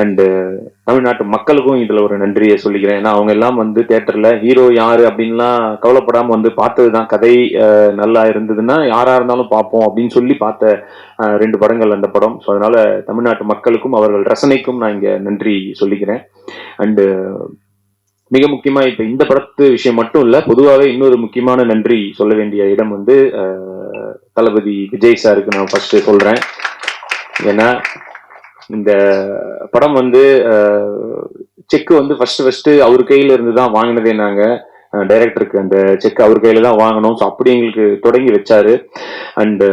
And தமிழ்நாட்டு மக்களுக்கும் இதுல ஒரு நன்றியை சொல்லிக்கிறேன். ஏன்னா அவங்க எல்லாம் வந்து தேட்டர்ல ஹீரோ யாரு அப்படின்லாம் கவலைப்படாம வந்து பார்த்ததுதான். கதை நல்லா இருந்ததுன்னா யாரா இருந்தாலும் பார்ப்போம் அப்படின்னு சொல்லி பார்த்த ரெண்டு படங்கள் அந்த படம். ஸோ அதனால தமிழ்நாட்டு மக்களுக்கும் அவர்கள் ரசனைக்கும் நான் இங்க நன்றி சொல்லிக்கிறேன். அண்டு மிக முக்கியமா இப்ப இந்த படத்து விஷயம் மட்டும் இல்ல பொதுவாகவே இன்னொரு முக்கியமான நன்றி சொல்ல வேண்டிய இடம் வந்து தளபதி விஜய் சாருக்கு நான் ஃபர்ஸ்ட் சொல்றேன். ஏன்னா இந்த படம் வந்து செக் வந்து ஃபர்ஸ்ட் ஃபர்ஸ்ட் அவர் கையில இருந்து தான் வாங்கினதே நாங்க. டைரக்டருக்கு அந்த செக் அவர் கையில தான் வாங்கணும். ஸோ அப்படி எங்களுக்கு தொடங்கி வச்சாரு. அண்ட்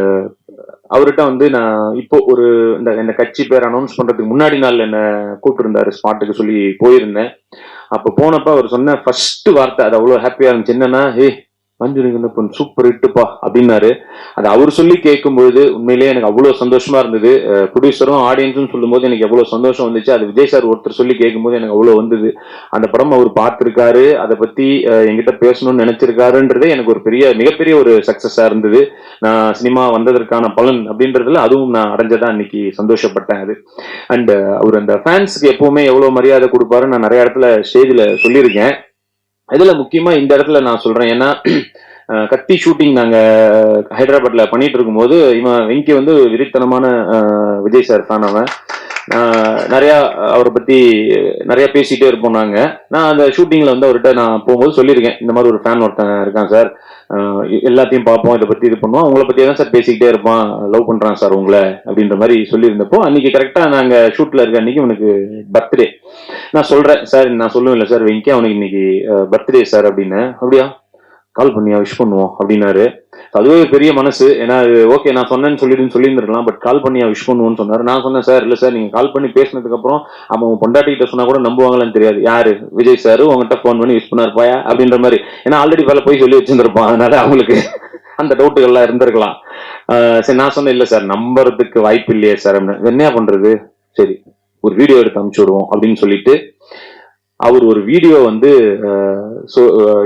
அவர்கிட்ட வந்து நான் இப்போ ஒரு இந்த இந்த கட்சி பேர் அனௌன்ஸ் பண்றதுக்கு முன்னாடி நாள் என்ன கூப்பிட்டுருந்தாரு ஸ்பாட்டுக்கு சொல்லி போயிருந்தேன். அப்போ போனப்ப அவர் சொன்ன ஃபர்ஸ்ட் வார்த்தை அது அவ்வளோ ஹாப்பியா இருந்துச்சு. என்னன்னா ஹே மஞ்சுரிங்கன்னு சூப்பர் இட்டுப்பா அப்படின்னாரு. அது அவர் சொல்லி கேட்கும் பொழுது உண்மையிலேயே எனக்கு அவ்வளோ சந்தோஷமா இருந்தது. ப்ரொடியூசரும் ஆடியன்ஸும் சொல்லும்போது எனக்கு எவ்வளோ சந்தோஷம் வந்துச்சு. அது விஜய் சார் ஒருத்தர் சொல்லி கேட்கும்போது எனக்கு அவ்வளோ வந்தது. அந்த படம் அவர் பார்த்துருக்காரு. அதை பத்தி என்கிட்ட பேசணும்னு நினைச்சிருக்காருன்றதே எனக்கு ஒரு பெரிய மிகப்பெரிய ஒரு சக்சஸா இருந்தது. நான் சினிமா வந்ததற்கான பலன் அப்படின்றதுல அதுவும் நான் அடைஞ்சதா இன்னைக்கு சந்தோஷப்பட்டேன் அது. அண்ட் அவர் அந்த ஃபேன்ஸ்க்கு எப்பவுமே எவ்வளோ மரியாதை கொடுப்பாரு நான் நிறைய இடத்துல ஸ்டேஜில் சொல்லியிருக்கேன். இதுல முக்கியமா இந்த இடத்துல நான் சொல்றேன். ஏன்னா கத்தி ஷூட்டிங் நாங்க ஹைதராபாத்ல பண்ணிட்டு இருக்கும்போது இவன் வெங்கி வந்து விரித்தனமான விஜய் சார் தான் அவன். நிறையா அவரை பற்றி நிறையா பேசிகிட்டே இருப்போம் நாங்கள் நான் அந்த ஷூட்டிங்கில் வந்து அவர்கிட்ட நான் போகும்போது சொல்லியிருக்கேன். இந்த மாதிரி ஒரு ஃபேன் ஒருத்தன் இருக்கான் சார். எல்லாத்தையும் பார்ப்போம். இதை பற்றி இது பண்ணுவோம். உங்களை பற்றி தான் சார் பேசிக்கிட்டே இருப்பான். லவ் பண்ணுறான் சார் உங்களை அப்படின்ற மாதிரி சொல்லியிருந்தப்போ அன்றைக்கி கரெக்டாக நாங்கள் ஷூட்டில் இருக்க அன்றைக்கி உனக்கு பர்த்டே நான் சொல்கிறேன் சார் நான் சொல்லுவேன் இல்லை சார் வெங்கி அவனுக்கு இன்னைக்கு பர்த்டே சார் அப்படின்னு. அப்படியா? கால் பண்ணியா விஷ் பண்ணுவோம் அப்படின்னாரு. அதுவே பெரிய மனசு. ஏன்னா ஓகே நான் சொன்னேன்னு சொல்லிடுன்னு சொல்லியிருந்திருக்கலாம் பட் கால் பண்ணியா விஷ் பண்ணுவோம்னு சொன்னார். நான் சொன்னேன் சார் இல்லை சார் நீங்கள் கால் பண்ணி பேசினதுக்கு அப்புறம் அவன் பொண்டாட்டிகிட்ட சொன்னா கூட நம்புவாங்களான்னு தெரியாது. யாரு? விஜய் சார் உங்ககிட்ட ஃபோன் பண்ணி விஷ் பண்ணார் பாயா? அப்படின்ற மாதிரி. ஏன்னா ஆல்ரெடி வேலை போய் சொல்லி வச்சிருந்திருப்பான். அதனால அவங்களுக்கு அந்த டவுட்டுகள்லாம் இருந்திருக்கலாம். சரி நான் சொன்னேன் இல்லை சார் நம்புறதுக்கு வாய்ப்பு இல்லையே சார் அப்படின்னு என்ன பண்றது? சரி ஒரு வீடியோ எடுத்து அனுப்பிச்சு விடுவோம் அப்படின்னு சொல்லிட்டு அவர் ஒரு வீடியோ வந்து ஸோ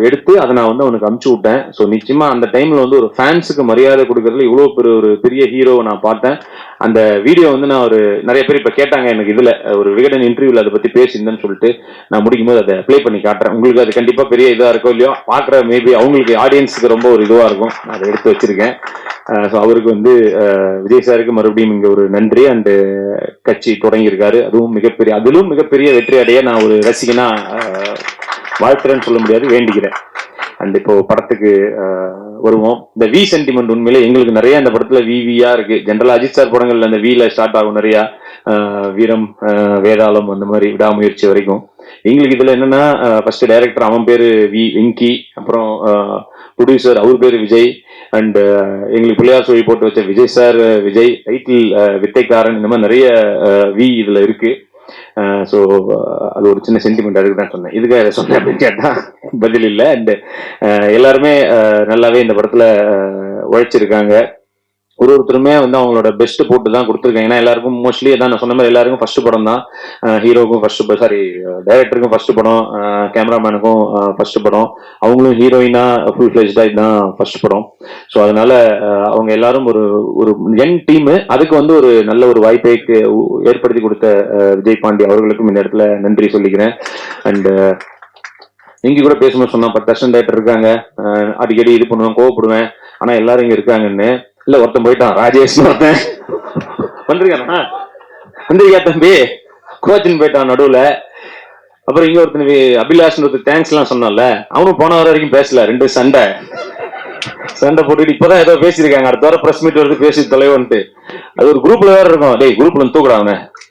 எடுத்து அதை நான் வந்து அவனுக்கு அமுச்சு விட்டேன். ஸோ நிச்சயமா அந்த டைம்ல வந்து ஒரு ஃபேன்ஸுக்கு மரியாதை கொடுக்கறதுல இவ்வளோ பெரிய ஒரு பெரிய ஹீரோவை நான் பார்த்தேன். அந்த வீடியோ வந்து நான் ஒரு நிறைய பேர் இப்போ கேட்டாங்க எனக்கு இதுல ஒரு விகடன் இன்டர்வியூல அதை பத்தி பேசியிருந்தேன்னு சொல்லிட்டு நான் முடிக்கும் போது அதை ப்ளே பண்ணி காட்டுறேன். உங்களுக்கு அது கண்டிப்பா பெரிய இதாக இருக்கோ இல்லையோ பார்க்குற மேபி அவங்களுக்கு ஆடியன்ஸுக்கு ரொம்ப ஒரு இதுவாக இருக்கும். நான் அதை எடுத்து வச்சிருக்கேன். ஸோ அவருக்கு வந்து விஜய் சாருக்கு மறுபடியும் இங்கே ஒரு நன்றி. அண்டு கட்சி தொடங்கியிருக்காரு. அதுவும் மிகப்பெரிய அதிலும் மிகப்பெரிய வெற்றி அடைய நான் ஒரு ரசிகன் அஹ், வாழ்த்துறேன்னு சொல்ல முடியாது வேண்டிக்கிறேன் அண்ட் இப்போ படத்துக்கு வருவோம். இந்த வி சென்டிமெண்ட் உண்மையிலே எங்களுக்கு நிறைய இந்த படத்துல வி வியா இருக்கு. ஜென்ரலா அஜித் சார் படங்கள்ல அந்த வில ஸ்டார்ட் ஆகும் நிறைய வீரம் வேதாளம் அந்த மாதிரி விடாமுயற்சி வரைக்கும். எங்களுக்கு இதுல என்னன்னா ஃபர்ஸ்ட் டைரக்டர் அவன் பேரு வி வெங்கி அப்புறம் ப்ரொடியூசர் அவர் பேரு விஜய் அண்ட் எங்களுக்கு பிள்ளையார் சொல்லி போட்டு வச்ச விஜய் சார் விஜய் டைட்டில் வித்தைக்காரன் இந்த மாதிரி நிறைய வி இதுல இருக்கு. ஸோ அது ஒரு சின்ன சென்டிமெண்ட் அதுக்கு தான் சொன்னேன். இதுக்காக சொன்னேன் அப்படின்னு கேட்டா பதில் இல்லை. அண்ட் எல்லாருமே நல்லாவே இந்த படத்துல உழைச்சிருக்காங்க. ஒரு ஒருத்தருமே வந்து அவங்களோட பெஸ்ட் போட்டு தான் கொடுத்துருக்காங்க. ஏன்னா எல்லாருக்கும் மோஸ்ட்லி நான் சொன்ன மாதிரி எல்லாருக்கும் ஃபர்ஸ்ட் படம் தான். ஹீரோக்கும் ஃபர்ஸ்ட் சாரி டைரக்டருக்கும் ஃபர்ஸ்ட் படம் கேமராமேனுக்கும் ஃபர்ஸ்ட் படம். அவங்களும் ஹீரோயினா ஃபுல் ஃபிளெஜ்டா இதுதான் ஃபர்ஸ்ட் படம். ஸோ அதனால அவங்க எல்லாரும் ஒரு ஒரு யங் டீம் அதுக்கு வந்து ஒரு நல்ல ஒரு வாய்ப்பை ஏற்படுத்தி கொடுத்த விஜய் பாண்டி அவர்களுக்கும் இந்த இடத்துல நன்றி சொல்லிக்கிறேன். அண்ட் இங்க கூட பேசும்போது சொன்னா பத்து வருஷம் தேட்டர் இருக்காங்க. அடிக்கடி இது பண்ணுவேன் கோவப்படுவேன். ஆனா எல்லாரும் இங்க இருக்காங்கன்னு இல்ல ஒருத்தன் போயிட்டான். ராஜேஷ் ஒருத்தன். வந்திருக்கானா. வந்திருக்கியா தம்பி? கோச்சின் போயிட்டான் நடுவுல. அப்புறம் இங்க ஒருத்தன் அபிலாஷ் அபிலாஷ்னு ஒருத்தர் தேங்க்ஸ் எல்லாம் சொன்னான்ல. அவனும் போன வர வரைக்கும் பேசல. ரெண்டு சண்டை. சண்டை போட்டுட்டு இப்பதான் ஏதோ பேசியிருக்காங்க. அடுத்த வாரம் பிரஸ் மீட் வருது பேசி தொலைவன்ட்டு. அது ஒரு குரூப்ல வேற இருக்கும். டேய் குரூப்ல தூக்குறான் அவனை.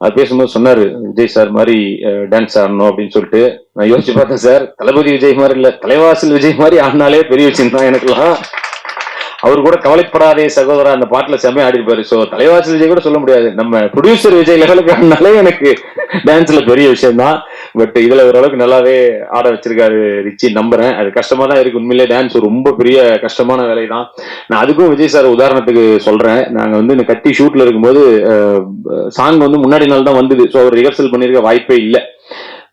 அது பேசும்போது சொன்னாரு விஜய் சார் மாதிரி டான்ஸ் ஆடணும் அப்படின்னு சொல்லிட்டு. நான் யோசிச்சு பார்த்தேன் சார் தளபதி விஜய் மாதிரி இல்ல தலைவாசல் விஜய் மாதிரி ஆடினாலே பெரிய விஷயம் தான் எனக்குலாம் அவர் கூட கவலைப்படாதே சகோதரா அந்த பாட்டுல செம்மையா ஆடிருப்பாரு. சோ தலைவாசல் விஜய் கூட சொல்ல முடியாது. நம்ம ப்ரொடியூசர் விஜய் லெவலுக்கு ஆனாலே எனக்கு டான்ஸ்ல பெரிய விஷயம் தான் பட் இதுல ஓரளவுக்கு நல்லாவே ஆட வச்சிருக்காரு ரிச்சி நம்புறேன். அது கஷ்டமா தான் இருக்கு. உண்மையிலே டான்ஸ் ரொம்ப பெரிய கஷ்டமான வேலை தான் நான் அதுக்கும் விஜய் சார் உதாரணத்துக்கு சொல்றேன். நாங்க வந்து இந்த கத்தி ஷூட்ல இருக்கும்போது சாங் வந்து முன்னாடி நாள் தான் வந்தது. ஸோ அவர் ரிஹர்சல் பண்ணிருக்க வாய்ப்பே இல்லை.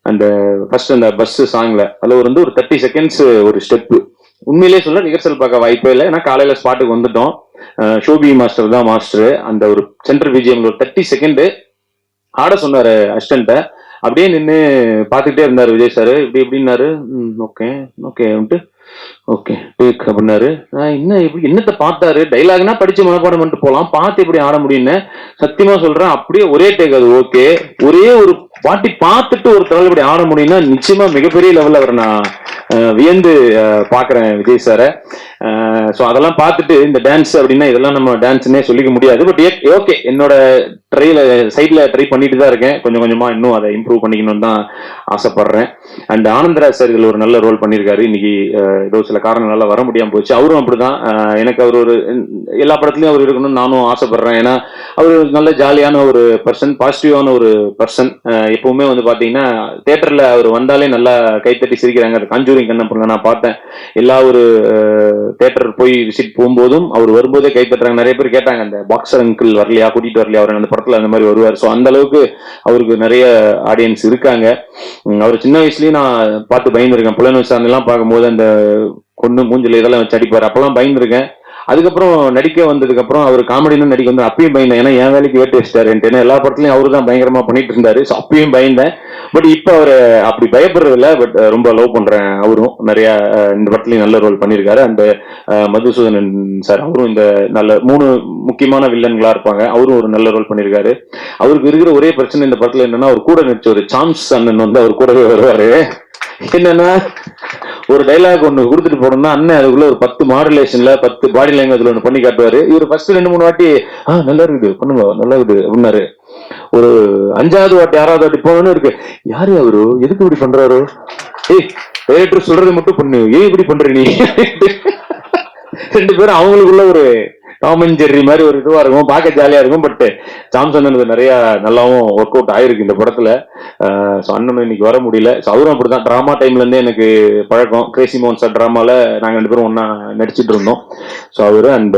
அந்த ஃபர்ஸ்ட் அந்த பஸ் சாங்ல அதுல வந்து ஒரு தேர்ட்டி செகண்ட்ஸ் ஒரு ஸ்டெப்பு உண்மையிலேயே சொல்ல ரிஹர்சல் பார்க்க வாய்ப்பே இல்லை. ஏன்னா காலையில ஸ்பாட்டுக்கு வந்துட்டோம். ஷோபி மாஸ்டர் தான் மாஸ்டர் அந்த ஒரு சென்ட்ரல் பிஜிஎம்ல ஒரு தேர்ட்டி செகண்ட் ஆட சொன்னாரு அசிஸ்டண்ட்ட. அப்படியே நின்று பார்த்துக்கிட்டே இருந்தாரு விஜய் சார் இப்படி எப்படின்னாரு ஓகே ஓகே ஓகே டேக் அப்படின்னாரு. என்ன இப்படி என்னத்த பார்த்தாரு? டைலாக்னா படிச்சு மனப்பாடம் பண்ணிட்டு போகலாம் பார்த்து எப்படி ஆட முடியும்னு சத்தியமா சொல்றேன். அப்படியே ஒரே டேக் அது ஓகே ஒரே ஒரு வாட்டி பார்த்துட்டு ஒரு தடவை இப்படி ஆட முடியும்னா நிச்சயமா மிகப்பெரிய லெவல்ல அவர் நான். வியந்து பாக்குறேன் விஜய் சாரை. ஸோ அதெல்லாம் பார்த்துட்டு இந்த டான்ஸ் அப்படின்னா இதெல்லாம் நம்ம டான்ஸ்னே சொல்லிக்க முடியாது. பட் ஓகே eh, என்னோட ட்ரைல சைட்ல ட்ரை பண்ணிட்டு தான் இருக்கேன். கொஞ்சம் கொஞ்சமா இன்னும் அதை இம்ப்ரூவ் பண்ணிக்கணும்னு தான் ஆசைப்படுறேன். அண்ட் ஆனந்தராஜ் சார் இதில் ஒரு நல்ல ரோல் பண்ணியிருக்காரு. இன்னைக்கு ஏதோ சில காரணங்களால வர முடியாமல் போச்சு. அவரும் அப்படிதான். எனக்கு அவர் ஒரு எல்லா படத்துலையும் அவர் இருக்கணும்னு நானும் ஆசைப்படுறேன். ஏன்னா அவர் நல்ல ஜாலியான ஒரு பர்சன் பாசிட்டிவான ஒரு பர்சன் எப்பவுமே வந்து பார்த்தீங்கன்னா தேட்டரில் அவர் வந்தாலே நல்லா கைத்தட்டி சிரிக்கிறாங்க. அந்த காஞ்சூரிங் கண்ணப்பன்ல நான் பார்த்தேன். எல்லா ஒரு தேட்டர் போய் விசிட் போகும்போதும் அவர் வரும்போதே கைப்பற்றாங்க நிறைய பேர் கேட்டாங்க அந்த பாக்ஸர் அங்கிள் வரலையா? கூட்டிட்டு வரலையா? அவர் அந்த படத்துல அந்த மாதிரி வருவார். ஸோ அந்த அளவுக்கு அவருக்கு நிறைய ஆடியன்ஸ் இருக்காங்க. அவர் சின்ன வயசுலயும் நான் பார்த்து பயந்துருக்கேன். புலன் சார்ந்தெல்லாம் பார்க்கும்போது அந்த கொண்டு மூஞ்சல் இதெல்லாம் வச்சு அடிப்பார். அப்பெல்லாம் பயந்துருக்கேன். அதுக்கப்புறம் நடிக்க வந்ததுக்கு அப்புறம் அவர் காமெடினு நடிக்க வந்து அப்பயும் பயந்தேன். ஏன்னா என் வேலைக்கு வேட்டு வச்சிட்டாரு. ஏன்னா எல்லா படத்துலயும் அவரு தான் பயங்கரமா பண்ணிட்டு இருந்தாரு. ஸோ அப்பயும் பயந்தேன். பட் இப்போ அவர் அப்படி பயப்படுறதில்ல. பட் ரொம்ப லவ் பண்றேன் அவரும். நிறைய இந்த படத்துலயும் நல்ல ரோல் பண்ணியிருக்காரு. அந்த மதுசூதனன் சார் அவரும் இந்த நல்ல மூணு முக்கியமான வில்லன்களா இருப்பாங்க. அவரும் ஒரு நல்ல ரோல் பண்ணியிருக்காரு அவருக்கு இருக்கிற ஒரே பிரச்சனை இந்த படத்துல என்னன்னா அவர் கூட நடிச்ச ஒரு சாம்ஸ் அண்ணன் வந்து அவர் கூடவே வருவாரு. என்னன்னா ஒரு டைலாக் ஒண்ணு கொடுத்துட்டு போனோம்னா அண்ணன் அதுக்குள்ள ஒரு பத்து மாடுலேஷன்ல பத்து பாடி லாங்குவேஜ்ல ஒண்ணு பண்ணி காட்டுவாரு. இவர் ஃபர்ஸ்ட் ரெண்டு மூணு வாட்டி ஆ நல்லா இருக்குது பண்ணுங்க நல்லா இருக்குது அப்படின்னாரு. ஒரு அஞ்சாவது வாட்டி ஆறாவது வாட்டி போனோன்னு இருக்கு. யாரு அவரு? எதுக்கு இப்படி பண்றாரு? ஏய் டேரக்டர் சொல்றதை மட்டும் பண்ணு. ஏன் இப்படி பண்ற நீ? ரெண்டு பேரும் அவங்களுக்குள்ள ஒரு டாம் ஜெர்ரி மாதிரி ஒரு இதுவா இருக்கும். பார்க்க ஜாலியா இருக்கும். பட் சாம்சன் எனக்கு நிறைய நல்லாவும் ஒர்க் அவுட் ஆயிருக்கு இந்த படத்துல. ஸோ அண்ணனும் இன்னைக்கு வர முடியல. ஸோ அவரும் அப்படிதான் ட்ராமா டைம்ல இருந்தே எனக்கு பழக்கம். கிரேசி மோகன் சார் ட்ராமால நாங்க ரெண்டு பேரும் ஒன்றா நடிச்சிட்டு இருந்தோம். ஸோ அவரு அண்ட்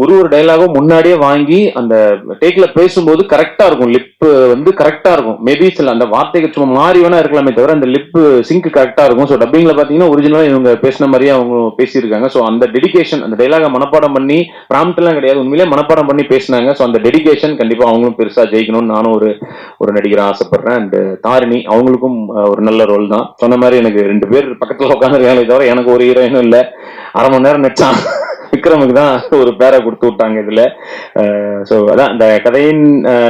ஒரு ஒரு டைலாகும் முன்னாடியே வாங்கி அந்த டேக்ல பேசும்போது கரெக்டா இருக்கும். லிப் வந்து கரெக்டா இருக்கும். மேபி சில அந்த வார்த்தைகள் சும்மா மாறி வேணா இருக்கலாமே தவிர அந்த லிப் சிங்க் கரெக்டா இருக்கும். ஸோ டப்பிங்ல பாத்தீங்கன்னா ஒரிஜினலா இவங்க பேசின மாதிரியே அவங்க பேசியிருக்காங்க. ஸோ அந்த டெடிகேஷன் அந்த டைலாக மனப்பாடம் பண்ணி ப்ராம்ப்ட் எல்லாம் கிடையாது. உண்மையிலே மனப்பாடம் பண்ணி பேசினாங்க. ஸோ அந்த டெடிகேஷன் கண்டிப்பா அவங்களும் பெருசா ஜெயிக்கணும்னு நானும் ஒரு ஒரு நடிகர் ஆசைப்படுறேன். அண்ட் தாரிணி அவங்களுக்கும் ஒரு நல்ல ரோல் தான். சொன்ன மாதிரி எனக்கு ரெண்டு பேர் பக்கத்துல உட்காந்துருக்காங்களே தவிர எனக்கு ஒரு ஹீரோயினும் இல்லை. அரை மணி நேரம் நடிச்சான். விக்ரமுக்கு தான் ஒரு பேரை கொடுத்து விட்டாங்க இதுல. ஸோ அதான் இந்த கதையின்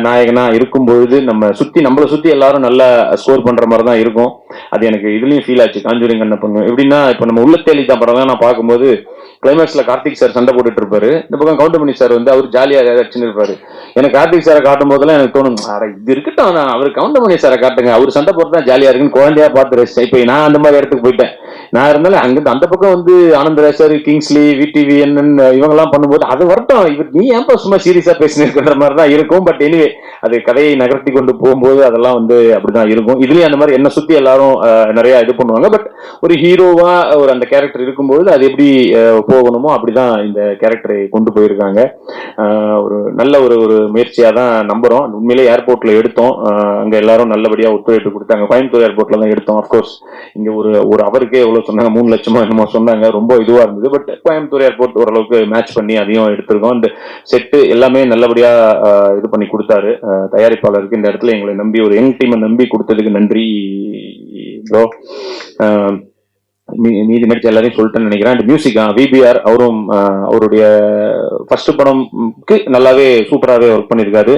நாயகனா இருக்கும் பொழுது நம்ம சுத்தி நம்மளை சுத்தி எல்லாரும் நல்லா ஸ்கோர் பண்ற மாதிரி தான் இருக்கும். அது எனக்கு இதுலயும் ஃபீல் ஆச்சு. காஞ்சூரிங் பண்ணும் எப்படின்னா இப்போ நம்ம உள்ள தேலி தான் படம் நான் பார்க்கும்போது கிளைமேக்ஸ்ல கார்த்திக் சார் சண்டை போட்டுட்டு இருப்பாரு. இந்த பக்கம் கவுண்டமணி சார் வந்து அவர் ஜாலியா அடிச்சுன்னு இருப்பாரு. எனக்கு கார்த்திக் சாரை காட்டும் போதெல்லாம் எனக்கு தோணும் அட இது இருக்கட்டும் நான் அவர் கவுண்டமணி சாரை காட்டுங்க. அவர் சண்டை போட்டு தான் ஜாலியா இருக்குன்னு குழந்தையா பார்த்து ரசிச்சேன். இப்போ நான் அந்த மாதிரி இடத்துக்கு போயிட்டேன். நான் இருந்தாலும் அங்கிருந்து அந்த பக்கம் வந்து ஆனந்தராஜ் கிங்ஸ்லி விடிவி என்னன் இவங்க எல்லாம் பண்ணும்போது அது வரட்டும். இவர் நீ ஏன்பா சும்மா சீரியஸா பேசினிருக்கிற மாதிரி தான் இருக்கும். பட் எனிவே அது கதையை நகர்த்தி கொண்டு போகும்போது அதெல்லாம் வந்து அப்படிதான் இருக்கும். இதுலயும் அந்த மாதிரி என்ன சுத்தி எல்லாரும் நிறைய இது பண்ணுவாங்க. பட் ஒரு ஹீரோவா ஒரு அந்த கேரக்டர் இருக்கும்போது அது எப்படி போகணுமோ அப்படிதான் இந்த கேரக்டரை கொண்டு போயிருக்காங்க. ஒரு நல்ல ஒரு ஒரு முயற்சியாக தான் நம்புறோம். உண்மையிலே ஏர்போர்ட்டில் எடுத்தோம். அங்கே எல்லாரும் நல்லபடியாக ஒத்துழைப்பு கொடுத்தாங்க. கோயம்புத்தூர் ஏர்போர்ட்டில் தான் எடுத்தோம் அஃப்கோர்ஸ் இங்கே ஒரு ஒரு அவருக்கே எவ்வளோ சொன்னாங்க? மூணு லட்சமாக என்னமோ சொன்னாங்க. ரொம்ப இதுவாக இருந்தது. பட் கோயம்புத்தூர் ஏர்போர்ட் ஓரளவுக்கு மேட்ச் பண்ணி அதையும் எடுத்திருக்கோம். அந்த செட்டு எல்லாமே நல்லபடியாக இது பண்ணி கொடுத்தாரு. தயாரிப்பாளருக்கு இந்த இடத்துல எங்களை நம்பி ஒரு யங் டீமை நம்பி கொடுத்ததுக்கு நன்றி ப்ரோ மீதி நடிச்ச எல்லாரையும் சொல்லிட்டேன்னு நினைக்கிறேன். அண்ட் மியூசிக் விபிஆர் அவரும் அவருடைய ஃபர்ஸ்ட் படம்க்கு நல்லாவே சூப்பராகவே ஒர்க் பண்ணியிருக்காரு.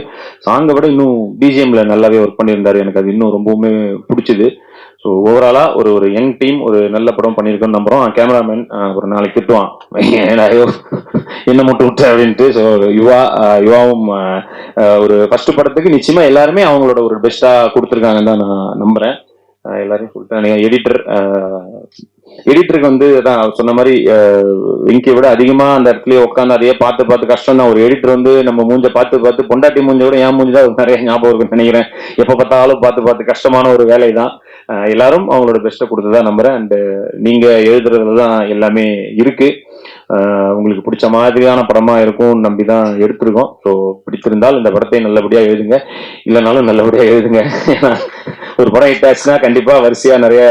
சாங்கை விட இன்னும் பிஜிஎம்ல நல்லாவே ஒர்க் பண்ணியிருந்தாரு. எனக்கு அது இன்னும் ரொம்பவுமே பிடிச்சது. ஸோ ஓவராலாக ஒரு ஒரு யங் டீம் ஒரு நல்ல படம் பண்ணியிருக்கோம்னு நம்புகிறோம் கேமராமேன் ஒரு நாளைக்கு திட்டுவான். என்ன மட்டும் விட்டு அப்படின்ட்டு. ஸோ யுவா யுவாவும் ஒரு ஃபர்ஸ்ட் படத்துக்கு நிச்சயமாக எல்லாருமே அவங்களோட ஒரு பெஸ்ட்டாக கொடுத்துருக்காங்கன்னு தான் நான் நம்புகிறேன் எல்லாரையும் சொல்லிட்டேன். எடிட்டர் எடிட்டருக்கு வந்து அதான் சொன்ன மாதிரி இங்கே விட அதிகமா அந்த இடத்துலயே உட்காந்து அதையே பார்த்து பார்த்து கஷ்டம் தான் ஒரு எடிட்டர் வந்து நம்ம மூஞ்ச பார்த்து பார்த்து பொண்டாட்டி மூஞ்ச விட ஏன் மூஞ்சி தான் நிறைய ஞாபகம் இருக்குன்னு நினைக்கிறேன். எப்ப பார்த்தாலும் பார்த்து பார்த்து கஷ்டமான ஒரு வேலை தான் எல்லாரும் அவங்களோட பெஸ்ட்டை கொடுத்ததா நம்புறேன். அண்ட் நீங்க எழுதுறதுல தான் எல்லாமே இருக்கு. உங்களுக்கு பிடிச்ச மாதிரியான படமா இருக்கும் நம்பி தான் எடுத்திருக்கோம். ஸோ பிடித்திருந்தால் இந்த படத்தை நல்லபடியா எழுதுங்க. இல்லைனாலும் நல்லபடியா எழுதுங்க. ஏன்னா ஒரு படம் ஹிட் ஆச்சுன்னா கண்டிப்பா வரிசையா நிறைய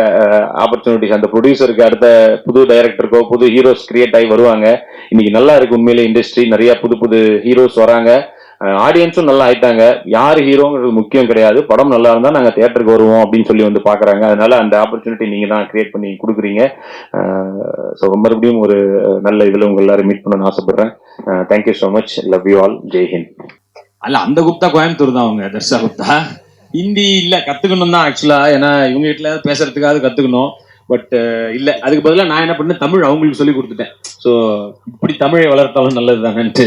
ஆப்பர்ச்சுனிட்டிஸ் அந்த ப்ரொடியூசருக்கு அடுத்த புது டைரக்டருக்கோ புது ஹீரோஸ் கிரியேட் ஆகி வருவாங்க. இன்னைக்கு நல்லா இருக்கு உண்மையிலே இண்டஸ்ட்ரி நிறைய புது புது ஹீரோஸ் வராங்க. ஆடியன்ஸும் நல்லா ஆயிட்டாங்க. யார் ஹீரோங்கிறது முக்கியம் கிடையாது. படம் நல்லா இருந்தால் நாங்கள் தேட்டருக்கு வருவோம் அப்படின்னு சொல்லி வந்து பார்க்குறாங்க அதனால அந்த ஆப்பர்ச்சுனிட்டி நீங்கள் தான் கிரியேட் பண்ணி கொடுக்குறீங்க. ஸோ மறுபடியும் ஒரு நல்ல இதில் உங்கள் எல்லாரும் மீட் பண்ணணும்னு ஆசைப்படுறேன். Thank you so much love you all Jai Hind அல்ல அந்த குப்தா கோயம்புத்தூர் தான் அவங்க தர்ஷா குப்தா. ஹிந்தி இல்லை கற்றுக்கணும் தான் ஆக்சுவலாக ஏன்னா இவங்க வீட்டில் பேசுறதுக்காவது கற்றுக்கணும் பட் இல்லை. அதுக்கு பதிலாக நான் என்ன பண்ணேன்? தமிழ் அவங்களுக்கு சொல்லி கொடுத்துட்டேன். ஸோ இப்படி தமிழை வளர்த்தாலும் நல்லது தானேன்ட்டு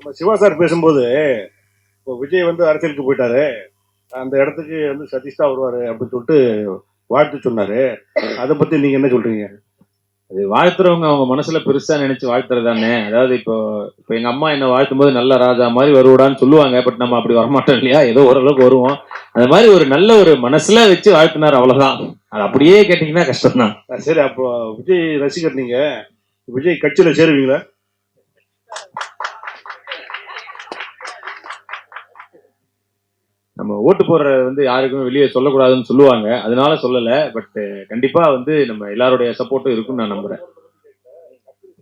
நம்ம சிவா சார் பேசும்போது இப்போ விஜய் வந்து அரசியலுக்கு போயிட்டாரு. அந்த இடத்துக்கு வந்து சதீஷ் தான் வருவாரு அப்படின்னு சொல்லிட்டு வாழ்த்து சொன்னாரு. அதை பத்தி நீங்க என்ன சொல்றீங்க? அது வாழ்த்துறவங்க அவங்க மனசுல பெருசா நினைச்சு வாழ்த்துறது தானே. அதாவது இப்போ இப்போ எங்க அம்மா என்ன வாழ்த்தும் போது நல்ல ராஜா மாதிரி வருவாடான்னு சொல்லுவாங்க பட் நம்ம அப்படி வரமாட்டோம் இல்லையா? ஏதோ ஓரளவுக்கு வருவோம். அந்த மாதிரி ஒரு நல்ல ஒரு மனசுல வச்சு வாழ்த்தினார் அவ்வளவுதான். அது அப்படியே கேட்டீங்கன்னா கஷ்டம் தான் சரி அப்போ விஜய் ரசிகர் நீங்க. விஜய் கட்சியில சேருவீங்களா? நம்ம ஓட்டு போடுறது வந்து யாருக்குமே வெளியே சொல்லக்கூடாதுன்னு சொல்லுவாங்க. அதனால சொல்லல. பட் கண்டிப்பா வந்து நம்ம எல்லாருடைய சப்போர்ட்டும் இருக்கும்னு நான் நம்புறேன்.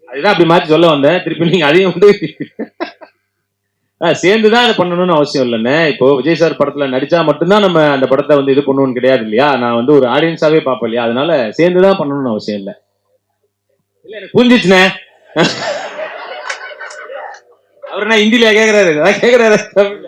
அதுதான் அப்படி மாத்தி சொல்ல வந்தேன். திருப்பி நீங்க அதையும் வந்து சேர்ந்து தான் அதை பண்ணணும்னு அவசியம் இல்லைண்ணே. இப்போ விஜய் சார் படத்துல நடிச்சா மட்டும்தான் நம்ம அந்த படத்தை வந்து இது பண்ணணும்னு கிடையாது இல்லையா? நான் வந்து ஒரு ஆடியன்ஸாவே பார்ப்பேன் இல்லையா? அதனால சேர்ந்து தான் பண்ணணும்னு அவசியம் இல்லை. இல்ல எனக்கு புரிஞ்சிச்சுண்ணே. அவர் நான் ஹிந்தில கேக்குறாரு? அதான்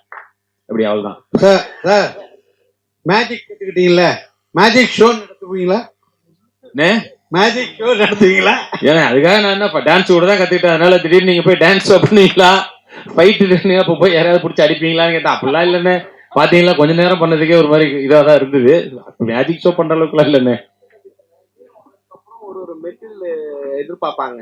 அப்படி அவ்வளவுதான் சார் சார் மேஜிக் கத்துக்கிட்டீங்கல்ல? மேஜிக் ஷோ நடத்துவீங்களா? என்ன? மேஜிக் ஷோ நடத்துவீங்களா? ஏன்னா அதுக்காக நான் என்ன டான்ஸ் கூட தான் கத்துக்கிட்டேன். அதனால திடீர்னு நீங்க போய் டான்ஸ் பண்ணுவீங்களா? ஃபைட்டு அப்போ போய் யாராவது பிடிச்சி அடிப்பீங்களான்னு கேட்டா அப்படிலாம் இல்லைண்ணே. பாத்தீங்களா கொஞ்ச நேரம் பண்ணதுக்கே ஒரு மாதிரி இதாக தான் இருந்தது. மேஜிக் ஷோ பண்ற அளவுக்குலாம் இல்லைண்ணே. ஒரு ஒரு மெட்டீரியல் எதிர்பார்ப்பாங்க.